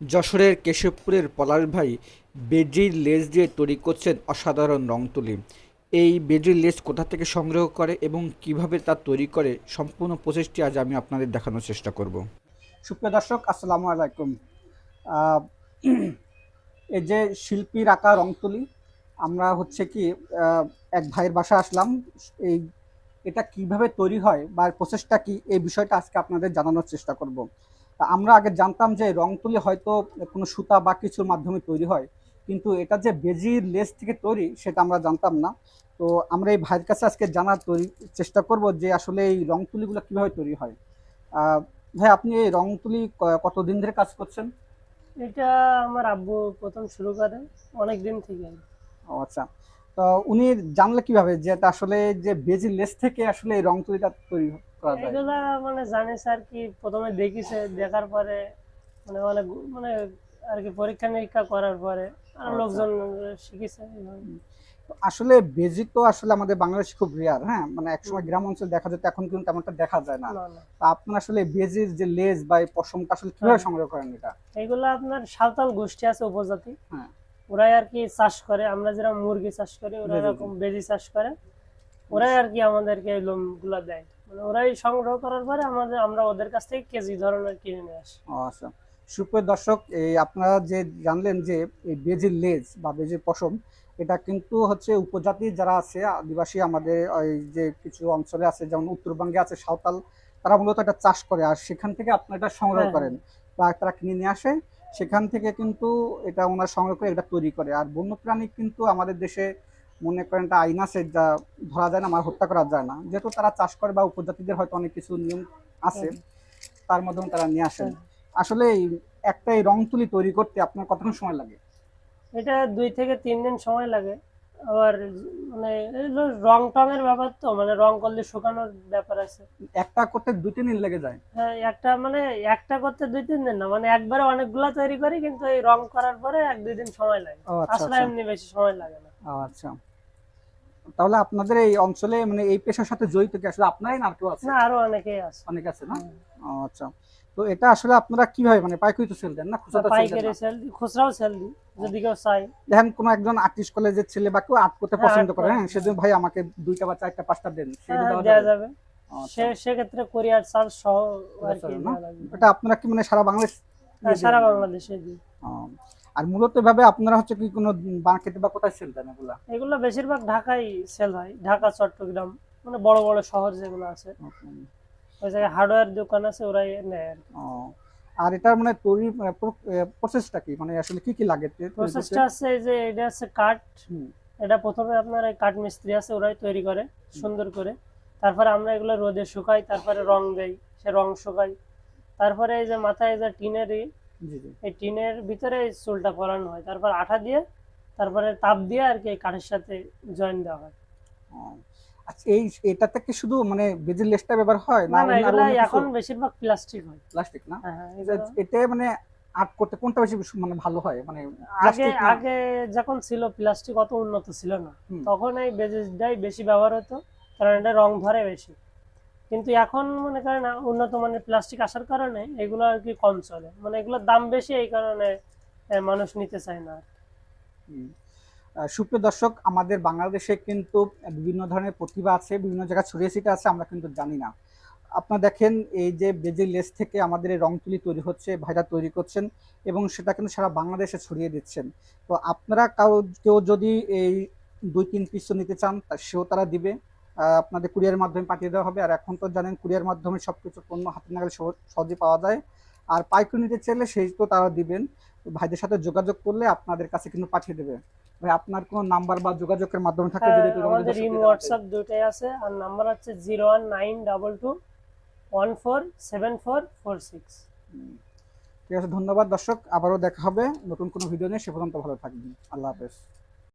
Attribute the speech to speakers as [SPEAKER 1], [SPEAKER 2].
[SPEAKER 1] যশোরের কেশবপুরের পলাশ ভাই বেজির লেজ দিয়ে তৈরি করছেন অসাধারণ রং তুলি। এই বেজির লেজ কোথা থেকে সংগ্রহ করে এবং কীভাবে তা তৈরি করে, সম্পূর্ণ প্রসেসটি আজ আমি আপনাদের দেখানোর চেষ্টা করব। সুপ্রিয় দর্শক, আসসালামু আলাইকুম। এই যে শিল্পীর আঁকা রং তুলি, আমরা হচ্ছে কি এক ভাইয়ের বাসা আসলাম। এই, এটা কীভাবে তৈরি হয় বা প্রসেসটা কি, এই বিষয়টা আজকে আপনাদের জানানোর চেষ্টা করব। তা আমরা আগে জানতাম যে রং তুলি হয়তো কোনো সুতা বা কিছুর মাধ্যমে তৈরি হয় কিন্তু এটা যে বেজির লেস থেকে তৈরি সেটা আমরা জানতাম না। তো আমরা এই ভাইয়ের কাছে আজকে জানার তৈরি চেষ্টা করব যে আসলে এই রং তুলিগুলো কীভাবে তৈরি হয়। ভাই আপনি এই রং তুলি কতদিন ধরে কাজ করছেন?
[SPEAKER 2] এটা আমার আব্বু প্রথম শুরু করে অনেক দিন থেকে।
[SPEAKER 1] ও আচ্ছা। তো উনি জানলে কীভাবে যে আসলে যে বেজি লেস থেকে আসলে এই রং তুলিটা তৈরি করা যায়?
[SPEAKER 2] এগুলা মানে জানে স্যার কি প্রথমে দেখিছে দেখার পরে মানে অনেক মানে আর কি পরীক্ষা নিরীক্ষা করার পরে আর
[SPEAKER 1] আচ্ছা।
[SPEAKER 2] লোকজন শিখেছে
[SPEAKER 1] আসলে বেজি তো আসলে আমাদের বাংলাদেশে খুব রেয়ার হ্যাঁ? মানে একসময় গ্রাম অঞ্চলে দেখা যেত এখন কিন্তু তেমনটা দেখা যায় না। তা আপনার আসলে বেজির যে লেজ বা পশমটা আসলে কীভাবে
[SPEAKER 2] হ্যাঁ।
[SPEAKER 1] সংগ্রহ করেন এটা?
[SPEAKER 2] এগুলা আপনার সাঁওতাল গোষ্ঠী আছে উপজাতি।
[SPEAKER 1] হ্যাঁ।
[SPEAKER 2] ওরাই আর কি চাষ করে আমরা যেরকম মুরগি চাষ করি ওরা। এরকম বেজি চাষ করে ওরাই আর কি আমাদেরকে এই লোমগুলা দেয়। মানে ওরাই সংগ্রহ করার পরে আমাদের আমরা ওদের কাছ থেকে কেজি ধরনের কিনে নিয়ে আসি।
[SPEAKER 1] আচ্ছা সুপ্রিয় দর্শক এই আপনারা যে জানলেন যে এই বেজির লেজ বা বেজির পশম এটা কিন্তু হচ্ছে উপজাতি যারা আছে আদিবাসী আমাদের যে কিছু অঞ্চলে আছে যেমন উত্তরবঙ্গে আছে সাঁওতাল তারা মূলত এটা চাষ করে আর সেখান থেকে আপনারা এটা সংগ্রহ
[SPEAKER 2] হ্যাঁ,
[SPEAKER 1] করেন। বা তারা কিনে নিয়ে আসে। সেখান থেকে কিন্তু এটা ওনার সংগ্রহ করে এটা তৈরি করে। আর বন্যপ্রাণী কিন্তু আমাদের দেশে মনে করেন একটা আইন আছে যা ধরা যায় না আমার হত্যা করা যায় না। যেহেতু তারা চাষ করে বা উপজাতিদের হয়তো অনেক কিছু নিয়ম আছে তার মাধ্যমে তারা নিয়ে আসেন। আসলে এই একটা এই রং তুলি তৈরি করতে আপনার কতক্ষণ সময় লাগে?
[SPEAKER 2] এটা দুই থেকে তিন দিন সময় লাগে। আবার মানে রং টংয়ের ব্যাপার তো মানে রং করলে শুকানোর ব্যাপার আছে।
[SPEAKER 1] একটা করতে দুই তিন দিন লেগে যায়।
[SPEAKER 2] হ্যাঁ একটা মানে একটা করতে দুই তিন দিন না মানে একবারে অনেকগুলা তৈরি করি কিন্তু এই রং করার পরে এক দুই দিন সময় লাগে।
[SPEAKER 1] ও আচ্ছা
[SPEAKER 2] আসলে
[SPEAKER 1] আচ্ছা।
[SPEAKER 2] এমনি বেশি সময় লাগে না।
[SPEAKER 1] আচ্ছা। তাহলে আপনাদের এই অঞ্চলে মানে এই পেশার সাথে জড়িত কি আসলে আপনারাই না কেউ আছে?
[SPEAKER 2] না আরও অনেকেই আছে।
[SPEAKER 1] অনেক আছে না? আচ্ছা। তো এটা আসলে আপনারা কীভাবে মানে পাইকারি তো সেল দেন না খুচরা
[SPEAKER 2] পাইকারি সেল দিই খুচরাও সেল দিই যদি কেউ চাই
[SPEAKER 1] দেখেন কোনো একজন আর্টিস্ট কলেজের ছেলে বা কেউ আর্ট করতে
[SPEAKER 2] হ্যাঁ,
[SPEAKER 1] পছন্দ করে হ্যাঁ সেজন্য ভাই আমাকে দুইটা বা চারটা পাঁচটা দেন সেটা
[SPEAKER 2] হ্যাঁ,
[SPEAKER 1] দেওয়া
[SPEAKER 2] দেওয়া
[SPEAKER 1] যাবে? আচ্ছা।
[SPEAKER 2] সে সেক্ষেত্রে কোরিয়ার চার্জ সহ আর কি
[SPEAKER 1] এটা আপনারা কি মানে সারা বাংলাদেশ
[SPEAKER 2] হ্যাঁ, সারা বাংলাদেশে দিই।
[SPEAKER 1] ও, আর মূলত ভাবে আপনারা হচ্ছে কি কোনো মার্কেটে বা কোথায় সেল দেন এগুলো?
[SPEAKER 2] এগুলো বেশিরভাগ ঢাকায় সেল হয়। ঢাকা চট্টগ্রাম মানে বড় বড় শহর যেগুলো আছে। ওই জায়গায় হার্ডওয়্যার দোকান আছে ওরাই নেয় আর
[SPEAKER 1] এটার মানে তৈরি প্রসেসটা কি? মানে আসলে কি কি লাগে?
[SPEAKER 2] প্রসেসটা আছে এই যে এটা আছে কাঠ। এটা প্রথমে আপনার কাঠ মিস্ত্রি আছে ওরাই তৈরি করে সুন্দর করে। তারপরে আমরা এগুলো রোদে শুকাই তারপরে রং দেই সে রং শুকাই। তারপরে এই যে মাথায় যে টিনের এই টিনের ভিতরে চুলটা পরানো হয়। তারপর আঠা দিয়ে তারপরে তাপ দিয়ে আর কি কাঠের সাথে জয়েন দেওয়া হয়।
[SPEAKER 1] আচ্ছা এই এটাতে কি শুধু মানে বেজির লেসটা ব্যবহার হয়
[SPEAKER 2] না না এখন বেশিরভাগ প্লাস্টিক হয়।
[SPEAKER 1] প্লাস্টিক না?
[SPEAKER 2] হ্যাঁ হ্যাঁ,
[SPEAKER 1] এটা- মানে আর্ট করতে কোনটা বেশি মানে ভালো হয়? মানে
[SPEAKER 2] আগে আগে যখন ছিল প্লাস্টিক অত উন্নত ছিল না। তখন এই বেজেসটাই বেশি ব্যবহার হতো কারণ এটা রং ধরে বেশি। কিন্তু এখন মনে করেন উন্নত মানের প্লাস্টিক আসার কারণে এগুলো আর কি কম চলে। মানে এগুলোর দাম বেশি, এই কারণে মানুষ নিতে চায় না
[SPEAKER 1] সুপ্রিয় দর্শক, আমাদের বাংলাদেশে কিন্তু বিভিন্ন ধরনের প্রতিভা আছে, বিভিন্ন জায়গায় ছড়িয়ে ছিটে আছে, আমরা কিন্তু জানি না। আপনারা দেখেন, এই যে বেজির লেস থেকে আমাদের এই রং তুলি তৈরি হচ্ছে, ভাইরা তৈরি করছেন, এবং সেটা কিন্তু সারা বাংলাদেশে ছড়িয়ে দিচ্ছেন। তো আপনারা কাউ কেউ যদি এই দুই তিন পিস নিতে চান সেও তারা দিবে। আপনাদের কুরিয়ারের মাধ্যমে পাঠিয়ে দেওয়া হবে। আর এখন তো জানেন কুরিয়ার মাধ্যমে সব কিছু পণ্য হাতে নাগালে সহ- সহজে পাওয়া যায়। আর পাইকারি নিতে চাইলে সেই তো তারা দিবেন। ভাইদের সাথে যোগাযোগ করলে আপনাদের কাছে কিন্তু পাঠিয়ে দেবে। ভাই আপনার কোনো নাম্বার বা যোগাযোগের মাধ্যমে থাকলে
[SPEAKER 2] হ্যাঁ,
[SPEAKER 1] যদি একটু আমাদের
[SPEAKER 2] ইন। হোয়াটসঅ্যাপ দুটোই আছে। আর নাম্বার হচ্ছে zero one nine double two one four seven four four six
[SPEAKER 1] hmm. ঠিক আছে ধন্যবাদ দর্শক। আবারও দেখা হবে। নতুন কোনো ভিডিও নিয়ে সে পর্যন্ত ভালো থাকবেন। আল্লাহ হাফেজ।